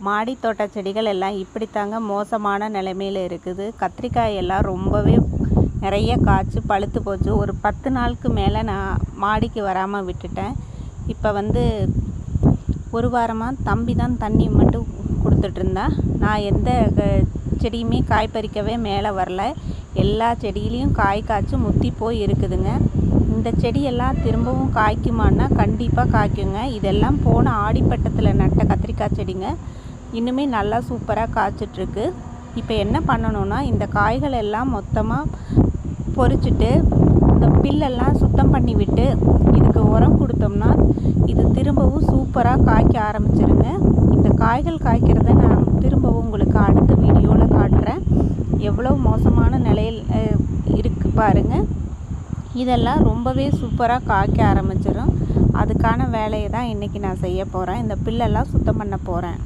மாடி தோட்ட செடிகள் எல்லாம் இப்படித்தாங்க மோசமான நிலைமையில் இருக்குது. கத்திரிக்காய் எல்லாம் ரொம்பவே நிறைய காய்ச்சி பழுத்து போச்சு. ஒரு பத்து நாளுக்கு மேலே நான் மாடிக்கு வராமல் விட்டுட்டேன். இப்போ வந்து ஒரு வாரமாக தம்பி தான் தண்ணி மட்டும் கொடுத்துட்ருந்தா நான் எந்த க- செடியுமே காய் பறிக்கவே மேலே வரல. எல்லா செடியிலையும் காய் காய்ச்சி முத்தி போய் இருக்குதுங்க. இந்த செடியெல்லாம் திரும்பவும் காய்க்குமான்னா கண்டிப்பாக காய்க்குங்க. இதெல்லாம் போன ஆடிப்பட்டத்தில் நட்ட கத்திரிக்காய் செடிங்க. இன்னுமே நல்லா சூப்பராக காய்ச்சிட்ருக்கு. இப்போ என்ன பண்ணணும்னா இந்த காய்கள் எல்லாம் மொத்தமாக பொறிச்சிட்டு இந்த பில்லெல்லாம் சுத்தம் பண்ணி விட்டு இதுக்கு உரம் கொடுத்தோம்னா இது திரும்பவும் சூப்பராக காய்க்க ஆரம்பிச்சிருங்க. இந்த காய்கள் காய்க்கிறத நான் திரும்பவும் உங்களுக்கு அடுத்த வீடியோவில் காட்டுறேன். எவ்வளோ மோசமான நிலையில் இருக்குது இருக்கு பாருங்க. இதெல்லாம் ரொம்பவே சூப்பராக காய்க்க ஆரம்பிச்சிடும் அதுக்கான வேலையை தான் இன்றைக்கி நான் செய்ய போகிறேன் இந்த பில்லெல்லாம் சுத்தம் பண்ண போகிறேன்